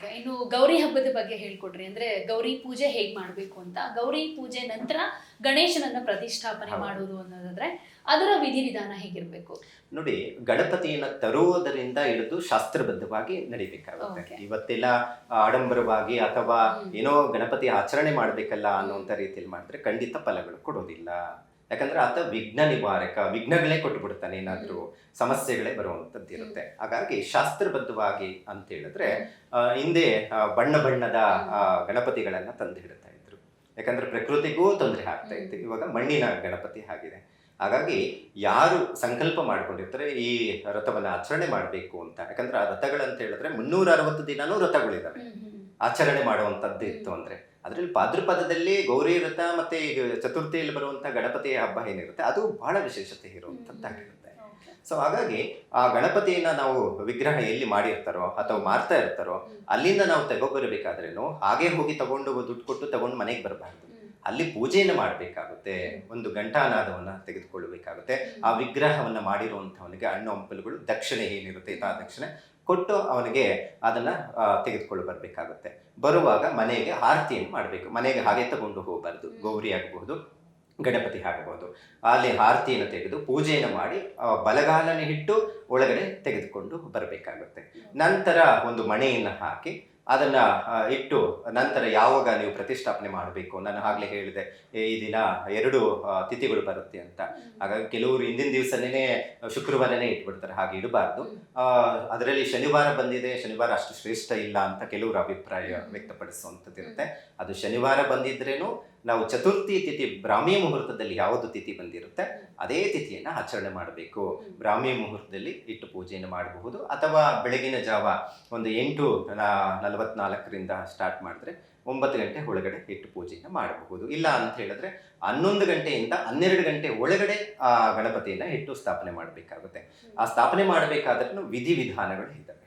Okay ಇನ್ನು ಗೌರಿ ಹಬ್ಬದ ಬಗ್ಗೆ ಹೇಳ್ಕೊಡ್ರಿ. ಅಂದ್ರೆ ಗೌರಿ ಪೂಜೆ ಹೇಗ್ ಮಾಡ್ಬೇಕು ಅಂತ. ಗೌರಿ ಪೂಜೆ ನಂತರ ಗಣೇಶನನ್ನ ಪ್ರತಿಷ್ಠಾಪನೆ ಮಾಡುವುದು ಮಾಡೋದು ಅನ್ನೋದಾದ್ರೆ ಅದರ ವಿಧಿವಿಧಾನ ಹೇಗಿರ್ಬೇಕು? ನೋಡಿ ಗಣಪತಿಯನ್ನ ತರುವುದರಿಂದ ಹಿಡಿದು ಶಾಸ್ತ್ರಬದ್ಧವಾಗಿ ನಡಿಬೇಕಾಗುತ್ತೆ. ಇವತ್ತೆಲ್ಲ ಆಡಂಬರವಾಗಿ ಅಥವಾ ಏನೋ ಗಣಪತಿ ಆಚರಣೆ ಮಾಡ್ಬೇಕಲ್ಲ ಅನ್ನುವಂತ ರೀತಿಯಲ್ಲಿ ಮಾಡಿದ್ರೆ ಖಂಡಿತ ಫಲಗಳು ಕೊಡೋದಿಲ್ಲ. ಯಾಕಂದ್ರೆ ಆತ ವಿಘ್ನ ನಿವಾರಕ ವಿಘ್ನಗಳೇ ಕೊಟ್ಟು ಬಿಡ್ತಾನೆ ಏನಾದ್ರೂ ಸಮಸ್ಯೆಗಳೇ ಬರುವಂತದ್ದು ಇರುತ್ತೆ. ಹಾಗಾಗಿ ಶಾಸ್ತ್ರಬದ್ಧವಾಗಿ ಅಂತ ಹೇಳಿದ್ರೆ ಹಿಂದೆ ಬಣ್ಣ ಬಣ್ಣದ ಗಣಪತಿಗಳನ್ನು ಗಣಪತಿಗಳನ್ನ ತಂದು ಹಿಡ್ತಾ ಇದ್ರು. ಯಾಕಂದ್ರೆ ಪ್ರಕೃತಿಗೂ ತೊಂದರೆ ಆಗ್ತಾ ಇತ್ತು. ಇವಾಗ ಮಣ್ಣಿನ ಗಣಪತಿ ಆಗಿದೆ. ಹಾಗಾಗಿ ಯಾರು ಸಂಕಲ್ಪ ಮಾಡ್ಕೊಂಡಿರ್ತಾರೆ ಈ ರಥವನ್ನ ಆಚರಣೆ ಮಾಡಬೇಕು ಅಂತ. ಯಾಕಂದ್ರೆ ಆ ರಥಗಳಂತ ಹೇಳಿದ್ರೆ ಮುನ್ನೂರ ಅರವತ್ತು ದಿನಾನೂ ರಥಗಳಿದಾವೆ. ಆಚರಣೆ ಮಾಡುವಂತದ್ದು ಇತ್ತು ಅಂದ್ರೆ. ಅದ್ರಲ್ಲಿ ಭಾದ್ರಪದದಲ್ಲಿ ಗೌರಿ ವ್ರತ ಮತ್ತೆ ಈಗ ಚತುರ್ಥಿಯಲ್ಲಿ ಬರುವಂತ ಗಣಪತಿಯ ಹಬ್ಬ ಏನಿರುತ್ತೆ ಅದು ಬಹಳ ವಿಶೇಷತೆ ಇರುವಂತದ್ದಾಗಿರುತ್ತೆ ಸೊ ಹಾಗಾಗಿ ಆ ಗಣಪತಿಯನ್ನ ನಾವು ವಿಗ್ರಹ ಎಲ್ಲಿ ಮಾಡಿರ್ತಾರೋ ಅಥವಾ ಮಾರ್ತಾ ಇರ್ತಾರೋ ಅಲ್ಲಿಂದ ನಾವು ತಗೋಬರ್ಬೇಕಾದ್ರೇನು ಹಾಗೆ ಹೋಗಿ ತಗೊಂಡು ದುಡ್ಡು ಕೊಟ್ಟು ತಗೊಂಡು ಮನೆಗೆ ಬರಬಾರ್ದು. ಅಲ್ಲಿ ಪೂಜೆಯನ್ನು ಮಾಡಬೇಕಾಗುತ್ತೆ ಒಂದು ಗಂಟಾನಾದವನ್ನ ತೆಗೆದುಕೊಳ್ಳಬೇಕಾಗುತ್ತೆ. ಆ ವಿಗ್ರಹವನ್ನ ಮಾಡಿರುವಂಥವನಿಗೆ ಹಣ್ಣು ಹಂಪಲುಗಳು ದಕ್ಷಿಣೆ ಏನಿರುತ್ತೆ ಆ ದಕ್ಷಿಣೆ ಕೊಟ್ಟು ಅವನಿಗೆ ಅದನ್ನ ತೆಗೆದುಕೊಂಡು ಬರಬೇಕಾಗುತ್ತೆ. ಬರುವಾಗ ಮನೆಗೆ ಆರತಿಯನ್ನು ಮಾಡಬೇಕು. ಮನೆಗೆ ಹಾಗೆ ತಗೊಂಡು ಹೋಗಬಾರ್ದು. ಗೌರಿ ಆಗಬಹುದು ಗಣಪತಿ ಆಗಬಹುದು. ಅಲ್ಲಿ ಆರತಿಯನ್ನು ತೆಗೆದು ಪೂಜೆಯನ್ನು ಮಾಡಿ ಬಲಗಾಲನ್ನು ಬಲಗಾಲನ ಇಟ್ಟು ಒಳಗಡೆ ತೆಗೆದುಕೊಂಡು ಬರಬೇಕಾಗುತ್ತೆ. ನಂತರ ಒಂದು ಮಣೆಯನ್ನು ಹಾಕಿ ಅದನ್ನ ಇಟ್ಟು ನಂತರ ಯಾವಾಗ ನೀವು ಪ್ರತಿಷ್ಠಾಪನೆ ಮಾಡಬೇಕು? ನಾನು ಆಗ್ಲೇ ಹೇಳಿದೆ ಈ ದಿನ ಎರಡು ತಿಥಿಗಳು ಬರುತ್ತೆ ಅಂತ. ಹಾಗಾಗಿ ಕೆಲವರು ಹಿಂದಿನ ದಿವಸನೇ ಶುಕ್ರವಾರನೇ ಇಟ್ಬಿಡ್ತಾರೆ ಹಾಗೆ ಇಡಬಾರ್ದು. ಅದರಲ್ಲಿ ಶನಿವಾರ ಬಂದಿದೆ ಶನಿವಾರ ಅಷ್ಟು ಶ್ರೇಷ್ಠ ಇಲ್ಲ ಅಂತ ಕೆಲವರು ಅಭಿಪ್ರಾಯ ವ್ಯಕ್ತಪಡಿಸುವಂಥದ್ದು ಇರುತ್ತೆ ಅದು ಶನಿವಾರ ಬಂದಿದ್ರೇನು ನಾವು ಚತುರ್ಥಿ ತಿಥಿ ಬ್ರಾಹ್ಮಿ ಮುಹೂರ್ತದಲ್ಲಿ ಯಾವುದು ತಿಥಿ ಬಂದಿರುತ್ತೆ, ಅದೇ ತಿಥಿಯನ್ನು ಆಚರಣೆ ಮಾಡಬೇಕು. ಬ್ರಾಹ್ಮಿ ಮುಹೂರ್ತದಲ್ಲಿ ಇಟ್ಟು ಪೂಜೆಯನ್ನು ಮಾಡಬಹುದು. ಅಥವಾ ಬೆಳಗಿನ ಜಾವ ಒಂದು ಎಂಟು ನಲವತ್ನಾಲ್ಕರಿಂದ ಸ್ಟಾರ್ಟ್ ಮಾಡಿದ್ರೆ ಒಂಬತ್ತು ಗಂಟೆ ಒಳಗಡೆ ಇಟ್ಟು ಪೂಜೆಯನ್ನು ಮಾಡಬಹುದು. ಇಲ್ಲ ಅಂತ ಹೇಳಿದ್ರೆ ಹನ್ನೊಂದು ಗಂಟೆಯಿಂದ ಹನ್ನೆರಡು ಗಂಟೆ ಒಳಗಡೆ ಆ ಗಣಪತಿಯನ್ನ ಇಟ್ಟು ಸ್ಥಾಪನೆ ಮಾಡಬೇಕಾಗುತ್ತೆ. ಆ ಸ್ಥಾಪನೆ ಮಾಡಬೇಕಾದ್ರೂ ವಿಧಿವಿಧಾನಗಳು ಇದ್ದಾವೆ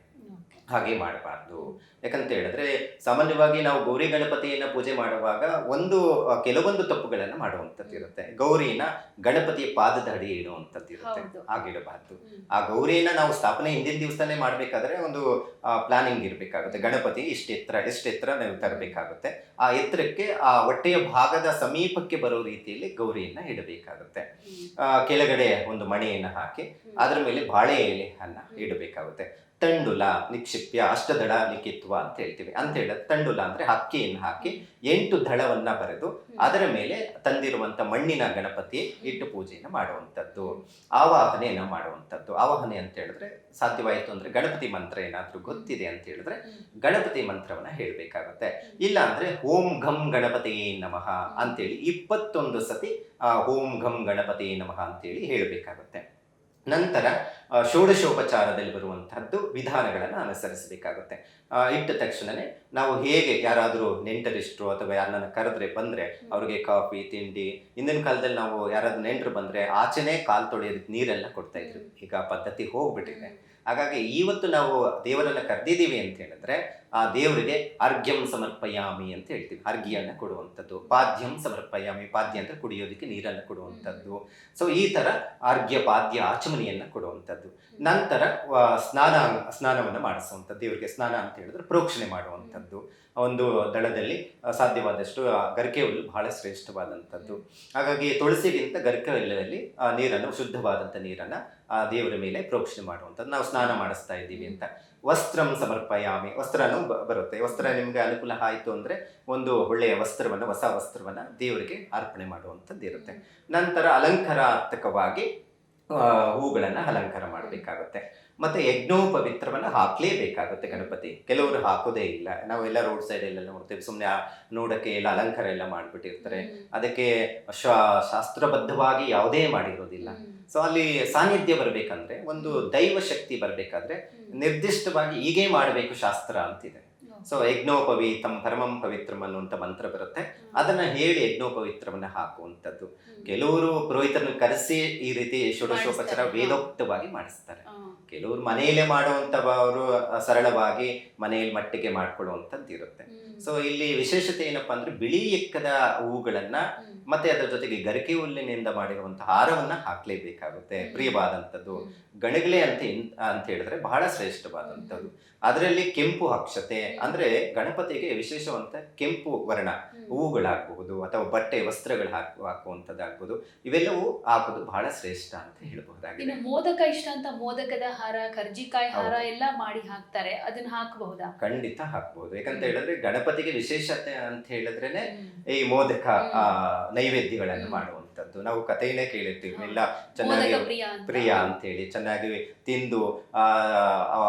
ಹಾಗೆ ಮಾಡಬಾರ್ದು. ಯಾಕಂತ ಹೇಳಿದ್ರೆ ಸಾಮಾನ್ಯವಾಗಿ ನಾವು ಗೌರಿ ಗಣಪತಿಯನ್ನ ಪೂಜೆ ಮಾಡುವಾಗ ಒಂದು ಕೆಲವೊಂದು ತಪ್ಪುಗಳನ್ನು ಮಾಡುವಂಥದ್ದು ಇರುತ್ತೆ. ಗೌರಿನ ಗಣಪತಿಯ ಪಾದದ ಅಡಿ ಇಡುವಂಥದ್ದು ಇರುತ್ತೆ. ಹಾಗೆ ಹಾಗಿಡಬಾರ್ದು. ಆ ಗೌರಿಯನ್ನ ನಾವು ಸ್ಥಾಪನೆ ಹಿಂದಿನ ದಿವಸನೇ ಮಾಡಬೇಕಾದ್ರೆ ಒಂದು ಪ್ಲಾನಿಂಗ್ ಇರಬೇಕಾಗುತ್ತೆ. ಗಣಪತಿ ಇಷ್ಟು ಎತ್ತರ ಎಷ್ಟು ಎತ್ತರ ನಾವು ತರಬೇಕಾಗುತ್ತೆ. ಆ ಎತ್ತರಕ್ಕೆ ಆ ಹೊಟ್ಟೆಯ ಭಾಗದ ಸಮೀಪಕ್ಕೆ ಬರೋ ರೀತಿಯಲ್ಲಿ ಗೌರಿಯನ್ನ ಇಡಬೇಕಾಗುತ್ತೆ. ಕೆಳಗಡೆ ಒಂದು ಮಣೆಯನ್ನು ಹಾಕಿ ಅದರ ಮೇಲೆ ಬಾಳೆ ಎಲೆಯನ್ನ ಇಡಬೇಕಾಗುತ್ತೆ. ತಂಡುಲ ನಿಕ್ಷಿಪ್ಯ ಅಷ್ಟದಳ ಲಿಖಿತ್ವ ಅಂತ ಹೇಳ್ತೀವಿ. ಅಂತ ಹೇಳ ತಂಡುಲ ಅಂದ್ರೆ ಹಕ್ಕಿಯನ್ನು ಹಾಕಿ ಎಂಟು ದಳವನ್ನ ಬರೆದು ಅದರ ಮೇಲೆ ತಂದಿರುವಂತ ಮಣ್ಣಿನ ಗಣಪತಿ ಇಟ್ಟು ಪೂಜೆಯನ್ನು ಮಾಡುವಂಥದ್ದು ಆವಾಹನೆಯನ್ನು ಮಾಡುವಂಥದ್ದು. ಆವಾಹನೆ ಅಂತ ಹೇಳಿದ್ರೆ ಸಾಧ್ಯವಾಯಿತು ಅಂದ್ರೆ ಗಣಪತಿ ಮಂತ್ರ ಏನಾದರೂ ಗೊತ್ತಿದೆ ಅಂತ ಹೇಳಿದ್ರೆ ಗಣಪತಿ ಮಂತ್ರವನ್ನ ಹೇಳಬೇಕಾಗುತ್ತೆ. ಇಲ್ಲ ಅಂದ್ರೆ ಓಂ ಘಂ ಗಣಪತಿ ನಮಃ ಅಂತೇಳಿ ಇಪ್ಪತ್ತೊಂದು ಸತಿ ಆ ಓಂ ಘಂ ಗಣಪತಿ ನಮಃ ಅಂತೇಳಿ ಹೇಳಬೇಕಾಗುತ್ತೆ. ನಂತರ ಷೋಡಶೋಪಚಾರದಲ್ಲಿ ಬರುವಂತಹದ್ದು ವಿಧಾನಗಳನ್ನು ಅನುಸರಿಸಬೇಕಾಗುತ್ತೆ. ಇಟ್ಟ ತಕ್ಷಣನೇ ನಾವು ಹೇಗೆ ಯಾರಾದರೂ ನೆಂಟರಿಷ್ಟರು ಅಥವಾ ಯಾರನ್ನ ಕರೆದ್ರೆ ಬಂದರೆ ಅವ್ರಿಗೆ ಕಾಫಿ, ತಿಂಡಿ, ಹಿಂದಿನ ಕಾಲದಲ್ಲಿ ನಾವು ಯಾರಾದ್ರೂ ನೆಂಟರು ಬಂದರೆ ಆಚೆನೇ ಕಾಲು ತೊಳೆಯೋದಕ್ಕೆ ನೀರೆಲ್ಲ ಕೊಡ್ತಾ ಇದ್ರು. ಈಗ ಪದ್ಧತಿ ಹೋಗ್ಬಿಟ್ಟಿದೆ. ಹಾಗಾಗಿ ಇವತ್ತು ನಾವು ದೇವರನ್ನ ಕರೆದಿದ್ದೀವಿ ಅಂತ ಹೇಳಿದ್ರೆ ಆ ದೇವರಿಗೆ ಅರ್ಘ್ಯಂ ಸಮರ್ಪಯಾಮಿ ಅಂತ ಹೇಳ್ತೀವಿ. ಅರ್ಘ್ಯನ ಕೊಡುವಂಥದ್ದು ಪಾದ್ಯಂ ಸಮರ್ಪಯಾಮಿ ಪಾದ್ಯ ಅಂದ್ರೆ ಕುಡಿಯೋದಕ್ಕೆ ನೀರನ್ನು ಕೊಡುವಂಥದ್ದು. ಸೊ ಈ ತರ ಅರ್ಘ್ಯ ಪಾದ್ಯ ಆಚಮನಿಯನ್ನ ಕೊಡುವಂಥದ್ದು. ನಂತರ ಸ್ನಾನ ಸ್ನಾನವನ್ನು ಮಾಡಿಸುವಂಥದ್ದು ದೇವರಿಗೆ ಸ್ನಾನ ಅಂತ ಹೇಳಿದ್ರೆ ಪ್ರೋಕ್ಷಣೆ ಮಾಡುವಂಥದ್ದು. ಒಂದು ದಳದಲ್ಲಿ ಸಾಧ್ಯವಾದಷ್ಟು ಗರಿಕೆ ಹುಲ್ಲು ಬಹಳ ಶ್ರೇಷ್ಠವಾದಂಥದ್ದು. ಹಾಗಾಗಿ ತುಳಸಿಗಿಂತ ಗರಿಕೆ ಹುಲ್ಲಲ್ಲಿ, ಆ, ನೀರನ್ನು, ಶುದ್ಧವಾದಂಥ ನೀರನ್ನು, ಆ, ದೇವರ ಮೇಲೆ ಪ್ರೋಕ್ಷಣೆ ಮಾಡುವಂಥದ್ದು. ನಾವು ಸ್ನಾನ ಮಾಡಿಸ್ತಾ ಇದ್ದೀವಿ ಅಂತ. ವಸ್ತ್ರಂ ಸಮರ್ಪಯಾಮಿ. ವಸ್ತ್ರನು ಬರುತ್ತೆ. ವಸ್ತ್ರ ನಿಮಗೆ ಅನುಕೂಲ ಆಯಿತು ಅಂದರೆ, ಒಂದು ಒಳ್ಳೆಯ ವಸ್ತ್ರವನ್ನು, ಹೊಸ ವಸ್ತ್ರವನ್ನು ದೇವರಿಗೆ ಅರ್ಪಣೆ ಮಾಡುವಂಥದ್ದು ಇರುತ್ತೆ. ನಂತರ ಅಲಂಕಾರಾರ್ಥಕವಾಗಿ ಹೂಗಳನ್ನು ಅಲಂಕಾರ ಮಾಡಬೇಕಾಗುತ್ತೆ. ಮತ್ತೆ ಯಜ್ಞೋಪವಿತ್ರವನ್ನು ಹಾಕಲೇಬೇಕಾಗುತ್ತೆ ಗಣಪತಿ. ಕೆಲವರು ಹಾಕೋದೇ ಇಲ್ಲ. ನಾವೆಲ್ಲ ರೋಡ್ ಸೈಡ್ ಎಲ್ಲ ನೋಡ್ತೇವೆ. ಸುಮ್ಮನೆ ನೋಡಕ್ಕೆ ಎಲ್ಲ ಅಲಂಕಾರ ಎಲ್ಲ ಮಾಡಿಬಿಟ್ಟಿರ್ತಾರೆ. ಅದಕ್ಕೆ ಶಾ- ಶಾಸ್ತ್ರಬದ್ಧವಾಗಿ ಯಾವುದೇ ಮಾಡಿರೋದಿಲ್ಲ. ಸೊ ಅಲ್ಲಿ ಸಾನ್ನಿಧ್ಯ ಬರಬೇಕಂದ್ರೆ ಒಂದು ದೈವ ಶಕ್ತಿ ಬರಬೇಕಾದ್ರೆ ನಿರ್ದಿಷ್ಟವಾಗಿ ಹೀಗೆ ಮಾಡಬೇಕು ಶಾಸ್ತ್ರ ಅಂತಿದೆ. ಸೊ ಯಜ್ಞೋಪವೀತಂ ಪರಮಂ ಪವಿತ್ರಂ ಅನ್ನುವಂಥ ಮಂತ್ರ ಬರುತ್ತೆ. ಅದನ್ನ ಹೇಳಿ ಯಜ್ಞೋಪವಿತ್ರವನ್ನ ಹಾಕುವಂಥದ್ದು. ಕೆಲವರು ಪುರೋಹಿತರನ್ನು ಕರೆಸಿ ಈ ರೀತಿ ಷೋಡಶೋಪಚಾರ ವೇದೋಕ್ತವಾಗಿ ಮಾಡಿಸ್ತಾರೆ. ಕೆಲವರು ಮನೆಯಲ್ಲೇ ಮಾಡುವಂಥವರು ಸರಳವಾಗಿ ಮನೆಯಲ್ಲಿ ಮಟ್ಟಿಗೆ ಮಾಡ್ಕೊಳ್ಳುವಂಥದ್ದು ಇರುತ್ತೆ. ಸೊ ಇಲ್ಲಿ ವಿಶೇಷತೆ ಏನಪ್ಪಾ ಅಂದ್ರೆ ಬಿಳಿ ಎಕ್ಕದ ಹೂಗಳನ್ನ ಮತ್ತೆ ಅದರ ಜೊತೆಗೆ ಗರಿಕೆ ಹುಲ್ಲಿನಿಂದ ಮಾಡಿರುವಂತಹ ಹಾರವನ್ನ ಹಾಕ್ಲೇಬೇಕಾಗುತ್ತೆ. ಪ್ರಿಯವಾದಂಥದ್ದು. ಗಣಗಲೆ ಅಂತ ಅಂತ ಹೇಳಿದ್ರೆ ಬಹಳ ಶ್ರೇಷ್ಠವಾದಂಥದ್ದು. ಅದರಲ್ಲಿ ಕೆಂಪು ಅಕ್ಷತೆ ಅಂದ್ರೆ ಗಣಪತಿಗೆ ವಿಶೇಷವಂತ ಕೆಂಪು ವರ್ಣ ಹೂವುಗಳಾಗಬಹುದು ಅಥವಾ ಬಟ್ಟೆ ವಸ್ತ್ರಗಳು ಹಾಕು ಹಾಕುವಂತದ್ದಾಗಬಹುದು ಇವೆಲ್ಲವೂ ಹಾಕೋದು ಬಹಳ ಶ್ರೇಷ್ಠ ಅಂತ ಹೇಳಬಹುದಾಗಿದೆ. ಇನ್ನು ಮೋದಕ ಇಷ್ಟ ಅಂತ ಮೋದಕದ ಹಾರ ಕರ್ಜಿಕಾಯಿ ಹಾರ ಎಲ್ಲ ಮಾಡಿ ಹಾಕ್ತಾರೆ ಅದನ್ನ ಹಾಕಬಹುದಾ? ಖಂಡಿತ ಹಾಕಬಹುದು ಯಾಕಂತ ಹೇಳಿದ್ರೆ ಗಣಪತಿಗೆ ವಿಶೇಷತೆ ಅಂತ ಹೇಳಿದ್ರೇನೆ ಈ ಮೋದಕ ಆ, ನೈವೇದ್ಯಗಳನ್ನು ಹ್ಮ್. ಮಾಡುವಂಥದ್ದು ನಾವು ಕಥೆಯನ್ನೇ ಕೇಳಿರ್ತೀವಿ. ಎಲ್ಲ ಚೆನ್ನಾಗಿ ಪ್ರಿಯ ಅಂತ. ಹೇಳಿ ಅಂತೇಳಿ ಚೆನ್ನಾಗಿ ತಿಂದು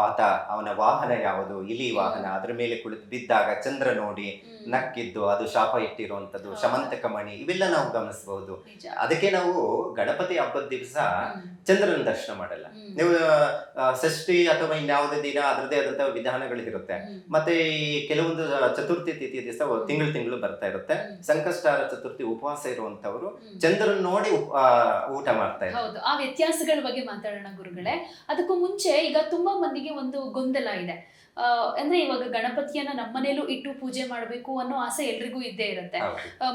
ಆತ ಅವನ ವಾಹನ ಯಾವುದು ಇಲಿ ವಾಹನ ಅದ್ರ ಮೇಲೆ ಕುಳಿತು ಬಿದ್ದಾಗ ಚಂದ್ರ ನೋಡಿ ನಕ್ಕಿದ್ದು ಅದು ಶಾಪ ಇಟ್ಟಿರುವಂಥದ್ದು. ಶಮಂತಕ ಮಣಿ ಇವೆಲ್ಲ ನಾವು ಗಮನಿಸಬಹುದು ಅದಕ್ಕೆ ನಾವು ಗಣಪತಿ ಹಬ್ಬದ ದಿವಸ ಚಂದ್ರನ ದರ್ಶನ ಮಾಡಲ್ಲ. ನೀವು ಷಷ್ಠಿ ಅಥವಾ ಇನ್ಯಾವುದೇ ದಿನ ಅದರದೇ ಆದಂತಹ ವಿಧಾನಗಳು ಇರುತ್ತೆ. ಮತ್ತೆ ಈ ಕೆಲವೊಂದು ಚತುರ್ಥಿ ತಿಥಿ ದಿವಸ ತಿಂಗಳು ತಿಂಗಳು ಬರ್ತಾ ಇರುತ್ತೆ. ಸಂಕಷ್ಟಾರ ಚತುರ್ಥಿ ಉಪವಾಸ ಇರುವಂತವರು ಹ್ಮ್. ನೋಡಿ ಊಟ ಮಾಡ್ತಾ ಇದ್ದಾರೆ. ಹೌದು ಆ ವ್ಯತ್ಯಾಸಗಳ ಬಗ್ಗೆ ಮಾತಾಡೋಣ ಗುರುಗಳೇ. ಅದಕ್ಕೂ ಮುಂಚೆ ಈಗ ತುಂಬಾ ಮಂದಿಗೆ ಒಂದು ಗೊಂದಲ ಇದೆ. ಅಂದ್ರೆ ಇವಾಗ ಗಣಪತಿಯನ್ನ ನಮ್ಮನೇಲೂ ಇಟ್ಟು ಪೂಜೆ ಮಾಡಬೇಕು ಅನ್ನೋ ಆಸೆ ಎಲ್ರಿಗೂ ಇದ್ದೇ ಇರುತ್ತೆ.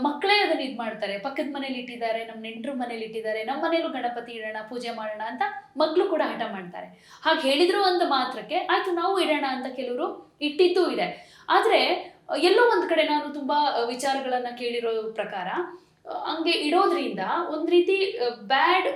ಮಕ್ಕಳೇ ಅದನ್ನ ಇದ್ ಮಾಡ್ತಾರೆ. ಪಕ್ಕದ ಮನೇಲಿ ಇಟ್ಟಿದ್ದಾರೆ ನಮ್ಮ ನೆಂಟರು ಮನೇಲಿ ಇಟ್ಟಿದ್ದಾರೆ ನಮ್ಮ ಮನೇಲೂ ಗಣಪತಿ ಇಡೋಣ ಪೂಜೆ ಮಾಡೋಣ ಅಂತ ಮಕ್ಕಳು ಕೂಡ ಹಠ ಮಾಡ್ತಾರೆ. ಹಾಗೆ ಹೇಳಿದ್ರು ಒಂದು ಮಾತ್ರಕ್ಕೆ ಆಯ್ತು ನಾವು ಇಡೋಣ ಅಂತ ಕೆಲವರು ಇಟ್ಟಿದ್ದೂ ಇದೆ. ಆದ್ರೆ ಎಲ್ಲೋ ಒಂದ್ ಕಡೆ ನಾನು ತುಂಬಾ ವಿಚಾರಗಳನ್ನ ಕೇಳಿರೋ ಪ್ರಕಾರ ಹಂಗೆ ಇಡೋದ್ರಿಂದ ಒಂದು ರೀತಿ ಬ್ಯಾಡ್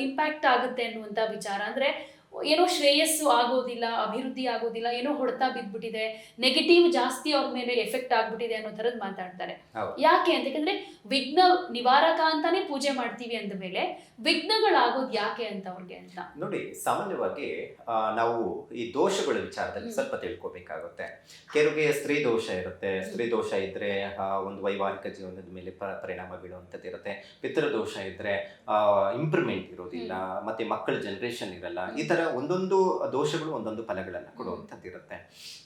ಇಂಪ್ಯಾಕ್ಟ್ ಆಗುತ್ತೆ ಅನ್ನುವಂತ ವಿಚಾರ. ಅಂದ್ರೆ ಏನೋ ಶ್ರೇಯಸ್ಸು ಆಗೋದಿಲ್ಲ ಅಭಿವೃದ್ಧಿ ಆಗೋದಿಲ್ಲ ಏನೋ ಹೊಡೆತ ಬಿದ್ದ್ಬಿಟ್ಟಿದೆ ನೆಗೆಟಿವ್ ಜಾಸ್ತಿ ಅವ್ರ ಮೇಲೆ ಎಫೆಕ್ಟ್ ಆಗ್ಬಿಟ್ಟಿದೆ ಅನ್ನೋ ಥರದ್ ಮಾತಾಡ್ತಾರೆ. ಯಾಕೆ ಅಂತ ಯಾಕಂದ್ರೆ ವಿಘ್ನ ನಿವಾರಕ ಅಂತಾನೆ ಪೂಜೆ ಮಾಡ್ತೀವಿ ಅಂದ ಮೇಲೆ ವಿಘ್ನಗಳಾಗೋದು ಯಾಕೆ ಅಂತ ಅವ್ರಿಗೆ ಅಂತ. ನೋಡಿ ಸಾಮಾನ್ಯವಾಗಿ ನಾವು ಈ ದೋಷಗಳ ವಿಚಾರದಲ್ಲಿ ಸ್ವಲ್ಪ ತಿಳ್ಕೊಬೇಕಾಗುತ್ತೆ. ಕೆಲವರಿಗೆ ಸ್ತ್ರೀ ದೋಷ ಇರುತ್ತೆ. ಸ್ತ್ರೀ ದೋಷ ಇದ್ರೆ ಒಂದು ವೈವಾಹಿಕ ಜೀವನದ ಮೇಲೆ ಪರಿಣಾಮ ಬೀಳುವಂಥದ್ದು ಇರುತ್ತೆ. ಪಿತೃದೋಷ ಇದ್ರೆ ಇಂಪ್ರೂವ್ಮೆಂಟ್ ಇರೋದಿಲ್ಲ. ಮತ್ತೆ ಮಕ್ಕಳ ಜನರೇಷನ್ ಇರಲ್ಲ. ಈ ತರ ಒಂದೊಂದು ದೋಷಗಳು ಒಂದೊಂದು ಫಲಗಳನ್ನು ಕೊಡುವಂಥದ್ದಿರುತ್ತೆ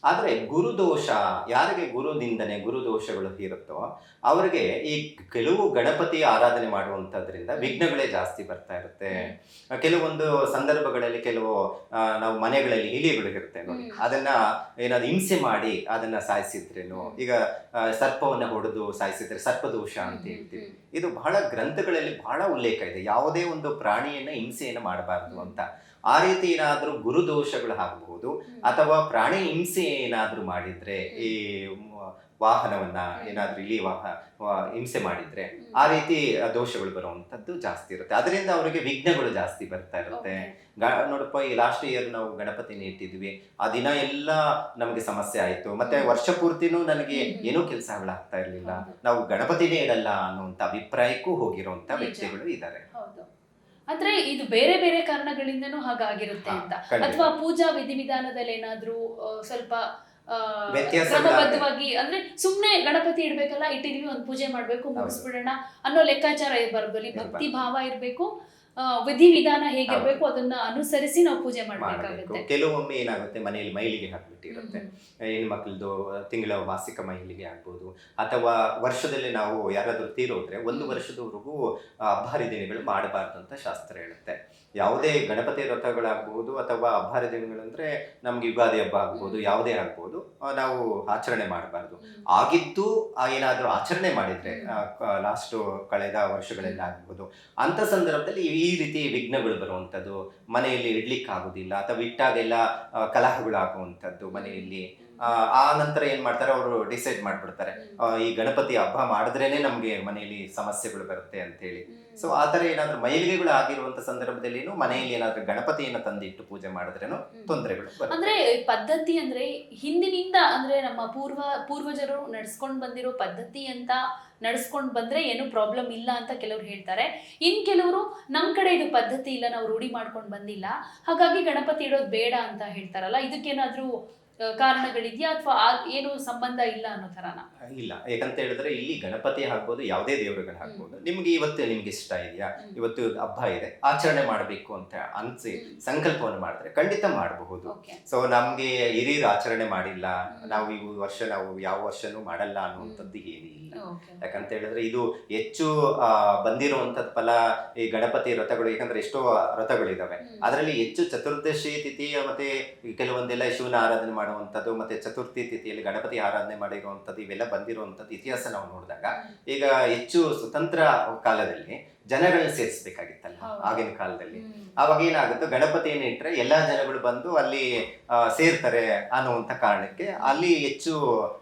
ಆದರೆ ಗುರು ದೋಷ ಯಾರಿಗೆ ಗುರು ನಿಂದನೆ ಗುರು ದೋಷಗಳು ಇರುತ್ತೋ ಅವರಿಗೆ ಈ ಕೆಲವು ಗಣಪತಿ ಆರಾಧನೆ ಮಾಡುವಂಥದ್ರಿಂದ ವಿಘ್ನಗಳೇ ಜಾಸ್ತಿ ಬರ್ತಾ ಇರುತ್ತೆ. ಕೆಲವೊಂದು ಸಂದರ್ಭಗಳಲ್ಲಿ ಕೆಲವು ನಾವು ಮನೆಗಳಲ್ಲಿ ಇಲಿಗಳು ಇರುತ್ತೆ ನೋಡಿ. ಅದನ್ನ ಏನಾದ್ರು ಹಿಂಸೆ ಮಾಡಿ ಅದನ್ನ ಸಾಯಿಸಿದ್ರೇನು? ಈಗ ಸರ್ಪವನ್ನು ಸರ್ಪವನ್ನ ಹೊಡೆದು ಸಾಯಿಸಿದ್ರೆ ಸರ್ಪದೋಷ ಅಂತ ಹೇಳ್ತೀವಿ. ಇದು ಬಹಳ ಗ್ರಂಥಗಳಲ್ಲಿ ಬಹಳ ಉಲ್ಲೇಖ ಇದೆ. ಯಾವುದೇ ಒಂದು ಪ್ರಾಣಿಯನ್ನ ಹಿಂಸೆಯನ್ನು ಮಾಡಬಾರದು ಅಂತ. ಆ ರೀತಿ ಏನಾದರೂ ಗುರುದೋಷಗಳು ಆಗಬಹುದು ಅಥವಾ ಪ್ರಾಣಿ ಹಿಂಸೆ ಏನಾದರೂ ಮಾಡಿದ್ರೆ ಈ ವಾಹನವನ್ನ ಏನಾದ್ರೂ ಇಲ್ಲಿ ವಾಹ ಹಿಂಸೆ ಮಾಡಿದ್ರೆ ಆ ರೀತಿ ದೋಷಗಳು ಬರುವಂತದ್ದು ಜಾಸ್ತಿ ಇರುತ್ತೆ. ಅದರಿಂದ ಅವರಿಗೆ ವಿಘ್ನಗಳು ಜಾಸ್ತಿ ಬರ್ತಾ ಇರುತ್ತೆ. ಗ- ನೋಡಪ್ಪ ಈ ಲಾಸ್ಟ್ ಇಯರ್ ನಾವು ಗಣಪತಿನ ಇಟ್ಟಿದ್ವಿ ಆ ದಿನ ಎಲ್ಲ ನಮಗೆ ಸಮಸ್ಯೆ ಆಯ್ತು. ಮತ್ತೆ ವರ್ಷ ಪೂರ್ತಿನೂ ನನಗೆ. ಏನೂ ಕೆಲಸಗಳಾಗ್ತಾ ಇರ್ಲಿಲ್ಲ. ನಾವು ಗಣಪತಿನೇ ಇಡಲ್ಲ ಅನ್ನುವಂಥ ಅಭಿಪ್ರಾಯಕ್ಕೂ ಹೋಗಿರುವಂತ ವ್ಯಕ್ತಿಗಳು ಇದ್ದಾರೆ. ಅಂದ್ರೆ ಇದು ಬೇರೆ ಬೇರೆ ಕಾರಣಗಳಿಂದನೂ ಹಾಗಾಗಿರುತ್ತೆ ಅಂತ. ಅಥವಾ ಪೂಜಾ ವಿಧಿವಿಧಾನದಲ್ಲಿ ಏನಾದ್ರೂ ಸ್ವಲ್ಪ ಕ್ರಮಬದ್ಧವಾಗಿ ಅಂದ್ರೆ ಸುಮ್ನೆ ಗಣಪತಿ ಇಡ್ಬೇಕಲ್ಲ ಇಟ್ಟಿದೀವಿ ಒಂದ್ ಪೂಜೆ ಮಾಡ್ಬೇಕು ಮುಗಿಸ್ಬಿಡೋಣ ಅನ್ನೋ ಲೆಕ್ಕಾಚಾರ ಇರ್ಬಾರ್ದು. ಅಲ್ಲಿ ಭಕ್ತಿ ಭಾವ ಇರ್ಬೇಕು. ವಿಧಿವಿಧಾನ ಹೇಗಿರ್ಬೇಕು ಅದನ್ನ ಅನುಸರಿಸಿ ನಾವು ಪೂಜೆ ಮಾಡಬೇಕಾಗುತ್ತೆ. ಕೆಲವೊಮ್ಮೆ ಏನಾಗುತ್ತೆ ಮನೆಯಲ್ಲಿ ಮೈಲಿಗೆ ಹಾಕ್ಬಿಟ್ಟಿರುತ್ತೆ. ಹೆಣ್ಣು ಮಕ್ಕಳದು ತಿಂಗಳ ಮಾಸಿಕ ಮೈಲಿಗೆ ಆಗ್ಬೋದು ಅಥವಾ ವರ್ಷದಲ್ಲಿ ನಾವು ಯಾರಾದರೂ ತೀರೋದ್ರೆ ಒಂದು ವರ್ಷದವರೆಗೂ ಅಬ್ಬಾರಿ ದಿನಗಳು ಮಾಡಬಾರ್ದು ಅಂತ ಶಾಸ್ತ್ರ ಹೇಳುತ್ತೆ. ಯಾವುದೇ ಗಣಪತಿ ವ್ರತಗಳಾಗ್ಬೋದು ಅಥವಾ ಅಬ್ಬಾರಿ ದಿನಗಳಂದ್ರೆ ನಮ್ಗೆ ಯುಗಾದಿ ಹಬ್ಬ ಆಗ್ಬೋದು ಯಾವುದೇ ಆಗ್ಬೋದು ನಾವು ಆಚರಣೆ ಮಾಡಬಾರ್ದು. ಆಗಿದ್ದು ಏನಾದರೂ ಏನಾದ್ರೂ ಆಚರಣೆ ಮಾಡಿದ್ರೆ ಲಾಸ್ಟ್ ಕಳೆದ ವರ್ಷಗಳಲ್ಲಿ ಆಗ್ಬೋದು ಅಂತ ಸಂದರ್ಭದಲ್ಲಿ ಈ ರೀತಿ ವಿಘ್ನಗಳು ಬರುವಂಥದ್ದು ಮನೆಯಲ್ಲಿ ಇಡ್ಲಿಕ್ಕೆ ಆಗುದಿಲ್ಲ ಅಥವಾ ಇಟ್ಟಾಗೆಲ್ಲ ಕಲಹಗಳಾಗುವಂಥದ್ದು ಮನೆಯಲ್ಲಿ ಆ, ನಂತರ ಏನ್ ಮಾಡ್ತಾರೆ ಅವರು ಡಿಸೈಡ್ ಮಾಡ್ಬಿಡ್ತಾರೆ. ಈ ಗಣಪತಿ ಹಬ್ಬ ಮಾಡಿದ್ರೇನೆ ನಮ್ಗೆ ಮನೆಯಲ್ಲಿ ಸಮಸ್ಯೆಗಳು ಬರುತ್ತೆ ಅಂತ ಹೇಳಿ ಸೊ ಆ ತರ ಏನಾದ್ರೂ ಮೈಲಿಗೆಗಳು ಆಗಿರುವಂತ ಸಂದರ್ಭದಲ್ಲಿ ಮನೆಯಲ್ಲಿ ಏನಾದ್ರೂ ಗಣಪತಿಯನ್ನು ತಂದಿಟ್ಟು ಪೂಜೆ ಮಾಡಿದ್ರೇನು. ತೊಂದರೆಗಳು ಅಂದ್ರೆ ಪದ್ಧತಿ ಅಂದ್ರೆ ಹಿಂದಿನಿಂದ ಅಂದ್ರೆ ನಮ್ಮ ಪೂರ್ವ ಪೂರ್ವಜರು ನಡ್ಸ್ಕೊಂಡು ಬಂದಿರೋ ಪದ್ಧತಿ ಅಂತ ನಡ್ಸ್ಕೊಂಡು ಬಂದ್ರೆ ಏನು ಪ್ರಾಬ್ಲಮ್ ಇಲ್ಲ ಅಂತ ಕೆಲವ್ರು ಹೇಳ್ತಾರೆ. ಇನ್ ಕೆಲವರು ನಮ್ ಕಡೆ ಇದು ಪದ್ಧತಿ ಇಲ್ಲ ನಾವು ರೂಢಿ ಮಾಡ್ಕೊಂಡ್ ಬಂದಿಲ್ಲ. ಹಾಗಾಗಿ ಗಣಪತಿ ಇಡೋದು ಬೇಡ ಅಂತ ಹೇಳ್ತಾರಲ್ಲ ಇದಕ್ಕೇನಾದ್ರೂ ಕಾರಣಗಳಿದ್ಯಾ ಅಥವಾ ಏನು ಸಂಬಂಧ ಇಲ್ಲ ಅನ್ನೋ ಥರನ? ಇಲ್ಲ ಯಾಕಂತ ಹೇಳಿದ್ರೆ ಇಲ್ಲಿ ಗಣಪತಿ ಹಾಕ್ಬೋದು ಯಾವುದೇ ದೇವರುಗಳು ಹಾಕ್ಬೋದು. ನಿಮ್ಗೆ ಇವತ್ತು ನಿಮ್ಗೆ ಇಷ್ಟ ಇದೆಯಾ? ಇವತ್ತು ಹಬ್ಬ ಇದೆ ಆಚರಣೆ ಮಾಡಬೇಕು ಅಂತ ಅನ್ಸಿ ಸಂಕಲ್ಪವನ್ನು ಮಾಡಿದ್ರೆ ಖಂಡಿತ ಮಾಡಬಹುದು. ಸೊ ನಮ್ಗೆ ಹಿರಿಯರು ಆಚರಣೆ ಮಾಡಿಲ್ಲ ನಾವು ಈ ವರ್ಷ ನಾವು ಯಾವ ವರ್ಷನೂ ಮಾಡಲ್ಲ ಅನ್ನುವಂಥದ್ದು ಏನಿಲ್ಲ. ಯಾಕಂತ ಹೇಳಿದ್ರೆ ಇದು ಹೆಚ್ಚು ಬಂದಿರುವಂತದ್ ಫಲ ಈ ಗಣಪತಿ ರಥಗಳು ಯಾಕಂದ್ರೆ ಎಷ್ಟೋ ರಥಗಳಿದಾವೆ. ಅದರಲ್ಲಿ ಹೆಚ್ಚು ಚತುರ್ದಶಿ ತಿಥಿ ಮತ್ತೆ ಕೆಲವೊಂದೆಲ್ಲ ಶಿವನ ಆರಾಧನೆ ಮಾಡುವಂಥದ್ದು ಮತ್ತೆ ಚತುರ್ಥಿ ತಿಥಿಯಲ್ಲಿ ಗಣಪತಿ ಆರಾಧನೆ ಮಾಡಿರುವಂಥದ್ದು ಇವೆಲ್ಲ ಬಂದಿರುವಂಥದ್ದು ಇತಿಹಾಸ ನಾವು ನೋಡಿದಾಗ. ಈಗ ಹೆಚ್ಚು ಸ್ವತಂತ್ರ ಕಾಲದಲ್ಲಿ ಜನಗಳನ್ನ ಸೇರಿಸಬೇಕಾಗಿತ್ತಲ್ಲ. ಆಗಿನ ಕಾಲದಲ್ಲಿ. ಅವಾಗ ಆವಾಗ ಏನಾಗುತ್ತೆ ಗಣಪತಿಯನ್ನು ಇಟ್ರೆ ಎಲ್ಲಾ ಜನಗಳು ಬಂದು ಅಲ್ಲಿ ಸೇರ್ತಾರೆ ಅನ್ನುವಂಥ ಕಾರಣಕ್ಕೆ ಅಲ್ಲಿ ಹೆಚ್ಚು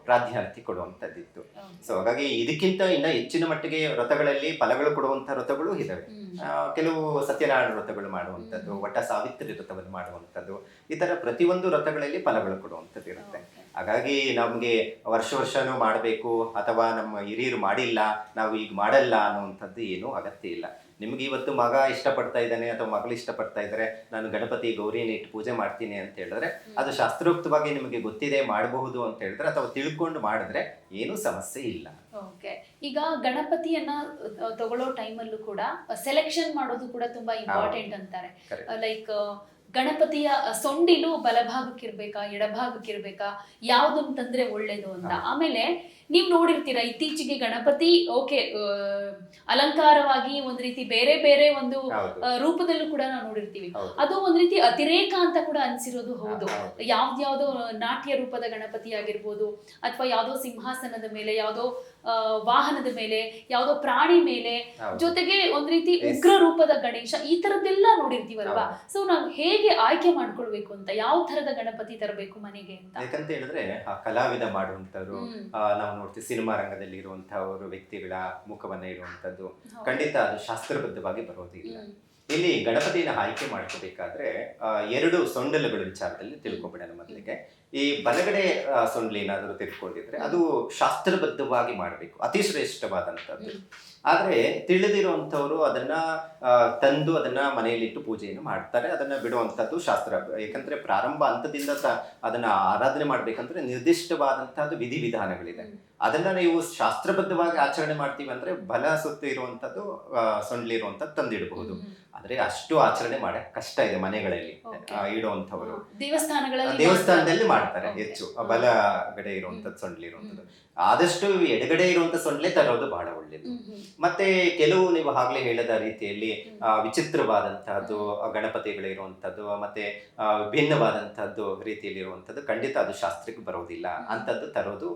ಪ್ರಾಧಾನ್ಯತೆ ಕೊಡುವಂಥದ್ದಿತ್ತು. ಸೊ ಹಾಗಾಗಿ ಇದಕ್ಕಿಂತ ಇನ್ನ ಹೆಚ್ಚಿನ ಮಟ್ಟಿಗೆ ವ್ರತಗಳಲ್ಲಿ ಫಲಗಳು ಕೊಡುವಂಥ ವ್ರತಗಳು ಇದಾವೆ. ಆ, ಕೆಲವು ಸತ್ಯನಾರಾಯಣ ವ್ರತಗಳು ಮಾಡುವಂಥದ್ದು ಒಟ್ಟ ವಟ ಸಾವಿತ್ರಿ ವ್ರತವನ್ನು ಮಾಡುವಂಥದ್ದು ಈ ತರ ಪ್ರತಿಯೊಂದು ವ್ರತಗಳಲ್ಲಿ ಫಲಗಳು ಕೊಡುವಂಥದ್ದು ಇರುತ್ತೆ. ಹಾಗಾಗಿ ನಮಗೆ ವರ್ಷ ವರ್ಷನೂ ಮಾಡಬೇಕು ಅಥವಾ ನಮ್ಮ ಹಿರಿಯರು ಮಾಡಿಲ್ಲ ನಾವು ಈಗ ಮಾಡಲ್ಲ ಅನ್ನುವಂಥದ್ದು ಏನೂ ಅಗತ್ಯ ಇಲ್ಲ. ನಿಮ್ಗೆ ಇವತ್ತು ಮಗ ಇಷ್ಟಪಡ್ತಾ ಇದ್ದಾನೆ ಅಥವಾ ಮಗಳು ಇಷ್ಟಪಡ್ತಾ ಇದ್ದಾರೆ ನಾನು ಗಣಪತಿ ಗೌರಿನ ಇಟ್ಟು ಪೂಜೆ ಮಾಡ್ತೀನಿ ಅಂತ ಹೇಳಿದ್ರೆ ಅದು ಶಾಸ್ತ್ರೋಕ್ತವಾಗಿ ನಿಮಗೆ ಗೊತ್ತಿದೆ ಮಾಡಬಹುದು ಅಂತ ಹೇಳಿದ್ರೆ ಅಥವಾ ತಿಳ್ಕೊಂಡು ಮಾಡಿದ್ರೆ ಏನೂ ಸಮಸ್ಯೆ ಇಲ್ಲ. ಓಕೆ ಈಗ ಗಣಪತಿಯನ್ನ ತಗೊಳ್ಳೋ ಟೈಮಲ್ಲೂ ಕೂಡ ಸೆಲೆಕ್ಷನ್ ಮಾಡೋದು ಕೂಡ ತುಂಬಾ ಇಂಪಾರ್ಟೆಂಟ್ ಅಂತಾರೆ. ಲೈಕ್ ಗಣಪತಿಯ ಸೊಂಡಿಲು ಬಲಭಾಗಕ್ಕಿರ್ಬೇಕಾ ಎಡಭಾಗಕ್ಕಿರ್ಬೇಕಾ ಯಾವ್ದು ತಂದ್ರೆ ಒಳ್ಳೇದು ಅಂತ. ಆಮೇಲೆ ನೀವು ನೋಡಿರ್ತೀರಾ ಇತ್ತೀಚೆಗೆ ಗಣಪತಿ ಓಕೆ ಅಲಂಕಾರವಾಗಿ ಒಂದ್ ರೀತಿ ಬೇರೆ ಬೇರೆ ಒಂದು ರೂಪದಲ್ಲೂ ಕೂಡ ನಾವು ನೋಡಿರ್ತೀವಿ. ಅದು ಒಂದ್ ರೀತಿ ಅತಿರೇಕ ಅಂತ ಕೂಡ ಅನ್ಸಿರೋದು ಹೌದು. ಯಾವ್ದ್ಯಾವ್ದೋ ನಾಟ್ಯ ರೂಪದ ಗಣಪತಿ ಆಗಿರ್ಬೋದು ಅಥವಾ ಯಾವ್ದೋ ಸಿಂಹಾಸನದ ಮೇಲೆ ಯಾವ್ದೋ ವಾಹನದ ಮೇಲೆ ಯಾವುದೋ ಪ್ರಾಣಿ ಮೇಲೆ ಜೊತೆಗೆ ಒಂದ್ ರೀತಿ ಉಗ್ರ ರೂಪದ ಗಣೇಶ ಈ ತರದ್ದೆಲ್ಲ ನೋಡಿರ್ತೀವಲ್ವಾ? ಸೊ ನಾವು ಹೇಗೆ ಆಯ್ಕೆ ಮಾಡ್ಕೊಳ್ಬೇಕು ಅಂತ ಯಾವ ತರದ ಗಣಪತಿ ತರಬೇಕು ಮನೆಗೆ ಅಂತ? ಯಾಕಂತ ಹೇಳಿದ್ರೆ ಆ ಕಲಾವಿದ ಮಾಡುವಂತವ್ರು ನಾವು ನೋಡ್ತೀವಿ ಸಿನಿಮಾ ರಂಗದಲ್ಲಿ ಇರುವಂತಹ ವ್ಯಕ್ತಿಗಳ ಮುಖವನ್ನ ಇರುವಂತದ್ದು ಖಂಡಿತ ಅದು ಶಾಸ್ತ್ರಬದ್ಧವಾಗಿ ಬರೋದಿಲ್ಲ. ಇಲ್ಲಿ ಗಣಪತಿನ ಆಯ್ಕೆ ಮಾಡ್ಕೋಬೇಕಾದ್ರೆ ಎರಡು ಸೊಂಡಲುಗಳ ವಿಚಾರದಲ್ಲಿ ತಿಳ್ಕೊಬಿಡೋಣ ಮೊದಲಿಗೆ. ಈ ಬಲಗಡೆ ಸೊಂಡಲ್ ಏನಾದರೂ ತಿಳ್ಕೊಂಡಿದ್ರೆ ಅದು ಶಾಸ್ತ್ರಬದ್ಧವಾಗಿ ಮಾಡಬೇಕು ಅತಿ ಶ್ರೇಷ್ಠವಾದಂಥದ್ದು. ಆದರೆ ತಿಳಿದಿರುವಂಥವ್ರು ಅದನ್ನ ತಂದು ಅದನ್ನ ಮನೆಯಲ್ಲಿಟ್ಟು ಪೂಜೆಯನ್ನು ಮಾಡ್ತಾರೆ ಅದನ್ನ ಬಿಡುವಂಥದ್ದು ಶಾಸ್ತ್ರ. ಯಾಕಂದ್ರೆ ಪ್ರಾರಂಭ ಹಂತದಿಂದ ಅದನ್ನ ಆರಾಧನೆ ಮಾಡ್ಬೇಕಂದ್ರೆ ನಿರ್ದಿಷ್ಟವಾದಂಥದ್ದು ವಿಧಿವಿಧಾನಗಳಿದೆ. ಅದನ್ನ ನೀವು ಶಾಸ್ತ್ರಬದ್ಧವಾಗಿ ಆಚರಣೆ ಮಾಡ್ತೀವಿ ಅಂದ್ರೆ ಬಲ ಸುತ್ತ ಇರುವಂತದ್ದು ಸೊಂಡ್ಲಿ ಇರುವಂತದ್ದು ತಂದಿಡಬಹುದು. ಆದ್ರೆ ಅಷ್ಟು ಆಚರಣೆ ಮಾಡಕ್ ಕಷ್ಟ ಇದೆ ಮನೆಗಳಲ್ಲಿ ಇಡುವಂಥವ್ರು. ದೇವಸ್ಥಾನಗಳಲ್ಲಿ ದೇವಸ್ಥಾನದಲ್ಲಿ ಮಾಡ್ತಾರೆ. ಹೆಚ್ಚು. ಬಲ ಬಲಗಡೆ ಇರುವಂತದ್ದು ಸೊಂಡ್ಲಿ ಇರುವಂತದ್ದು. ಆದಷ್ಟು ಎಡಗಡೆ ಇರುವಂತ ಸೊಂಡ್ಲೆ ತರೋದು ಬಹಳ ಒಳ್ಳೇದು. ಮತ್ತೆ ಕೆಲವು ನೀವು ಆಗ್ಲೇ ಹೇಳದ ರೀತಿಯಲ್ಲಿ ವಿಚಿತ್ರವಾದಂತಹದ್ದು ಗಣಪತಿಗಳಿರುವಂತದ್ದು ಮತ್ತೆ ಭಿನ್ನವಾದಂತಹದ್ದು ರೀತಿಯಲ್ಲಿ ಇರುವಂತದ್ದು ಖಂಡಿತ ಅದು ಶಾಸ್ತ್ರಕ್ಕೆ ಬರೋದಿಲ್ಲ. ಅಂತದ್ದು ತರೋದು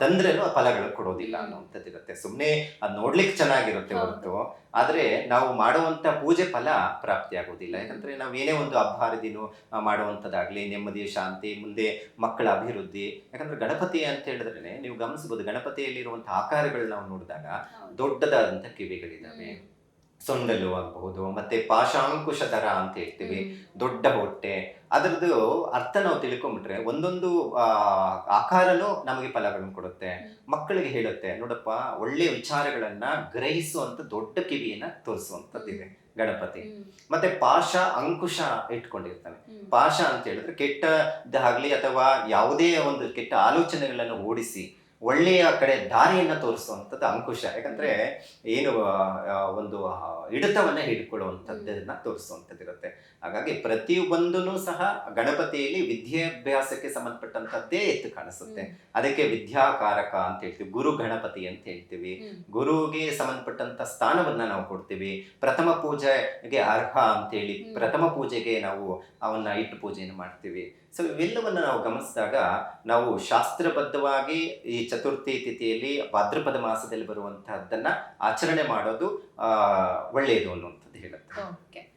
ತಂದ್ರೇನು ಆ ಫಲಗಳು ಕೊಡೋದಿಲ್ಲ ಹ್ಮ್. ಅನ್ನುವಂಥದ್ದು ಇರುತ್ತೆ ಸುಮ್ಮನೆ ಅದು ನೋಡ್ಲಿಕ್ಕೆ ಚೆನ್ನಾಗಿರುತ್ತೆ. ಹೊರತು ಆದ್ರೆ ನಾವು ಮಾಡುವಂತ ಪೂಜೆ ಫಲ ಪ್ರಾಪ್ತಿ ಆಗೋದಿಲ್ಲ. ಯಾಕಂದ್ರೆ ನಾವು ಏನೇ ಒಂದು ಹಬ್ಬ ದಿನ ಮಾಡುವಂಥದ್ದಾಗಲಿ ನೆಮ್ಮದಿ ಶಾಂತಿ ಮುಂದೆ ಮಕ್ಕಳ ಅಭಿವೃದ್ಧಿ ಯಾಕಂದ್ರೆ ಗಣಪತಿ ಅಂತ ಹೇಳಿದ್ರೆ ನೀವು ಗಮನಿಸಬಹುದು ಗಣಪತಿಯಲ್ಲಿರುವಂತಹ ಆಕಾರಗಳು ನಾವು ನೋಡಿದಾಗ. ದೊಡ್ಡದಾದಂಥ ಕಿವಿಗಳಿದಾವೆ ಹ್ಮ್. ಸೊಂಡಲು ಆಗಬಹುದು ಮತ್ತೆ ಪಾಶಾಂಕುಶ ದರ ಅಂತ ಹೇಳ್ತೀವಿ ದೊಡ್ಡ ಹೊಟ್ಟೆ ಅದರದ್ದು ಅರ್ಥ ನಾವು ತಿಳ್ಕೊಂಡ್ಬಿಟ್ರೆ ಒಂದೊಂದು ಆ, ಆಕಾರನೂ ನಮಗೆ ಫಲಗಳನ್ನು ಕೊಡುತ್ತೆ. ಮಕ್ಕಳಿಗೆ ಹೇಳುತ್ತೆ ನೋಡಪ್ಪ ಒಳ್ಳೆ ವಿಚಾರಗಳನ್ನ ಗ್ರಹಿಸುವಂತ ದೊಡ್ಡ ಕಿವಿಯನ್ನ ತೋರಿಸುವಂತದ್ದಿದೆ ಗಣಪತಿ. ಮತ್ತೆ ಪಾಶ ಅಂಕುಶ ಇಟ್ಕೊಂಡಿರ್ತಾನೆ. ಪಾಶ ಅಂತ ಹೇಳಿದ್ರೆ ಕೆಟ್ಟದಾಗ್ಲಿ ಅಥವಾ ಯಾವುದೇ ಒಂದು ಕೆಟ್ಟ ಆಲೋಚನೆಗಳನ್ನು ಓಡಿಸಿ ಒಳ್ಳೆಯ ಕಡೆ ದಾರಿಯನ್ನು ತೋರಿಸುವಂಥದ್ದು ಅಂಕುಶ. ಯಾಕಂದ್ರೆ ಏನು ಒಂದು ಹಿಡಿತವನ್ನು ಹಿಡ್ಕೊಳ್ಳುವಂಥದ್ದನ್ನು ತೋರಿಸುವಂಥದ್ದು ಇರುತ್ತೆ ಹಾಗಾಗಿ ಪ್ರತಿಯೊಂದೂ ಸಹ ಗಣಪತಿಯಲ್ಲಿ ವಿದ್ಯಾಭ್ಯಾಸಕ್ಕೆ ಸಂಬಂಧಪಟ್ಟಂತದ್ದೇ ಎತ್ತು ಕಾಣಿಸುತ್ತೆ. ಅದಕ್ಕೆ ವಿದ್ಯಾಕಾರಕ ಅಂತ ಹೇಳ್ತೀವಿ ಗುರು ಗಣಪತಿ ಅಂತ ಹೇಳ್ತೀವಿ. ಗುರುಗೆ ಸಂಬಂಧಪಟ್ಟಂಥ ಸ್ಥಾನವನ್ನು ನಾವು ಕೊಡ್ತೀವಿ. ಪ್ರಥಮ ಪೂಜೆಗೆ ಅರ್ಹ ಅಂತೇಳಿ. ಪ್ರಥಮ ಪೂಜೆಗೆ ನಾವು ಅವನ್ನ ಇಟ್ಟು ಪೂಜೆಯನ್ನು ಮಾಡ್ತೀವಿ. ಸೊ ಇವೆಲ್ಲವನ್ನು ನಾವು ಗಮನಿಸಿದಾಗ ನಾವು ಶಾಸ್ತ್ರಬದ್ಧವಾಗಿ ಈ ಚತುರ್ಥಿ ತಿಥಿಯಲ್ಲಿ ಭಾದ್ರಪದ ಮಾಸದಲ್ಲಿ ಬರುವಂತಹದ್ದನ್ನ ಆಚರಣೆ ಮಾಡೋದು ಒಳ್ಳೆಯದು ಅನ್ನುವಂಥದ್ದು ಹೇಳುತ್ತೆ.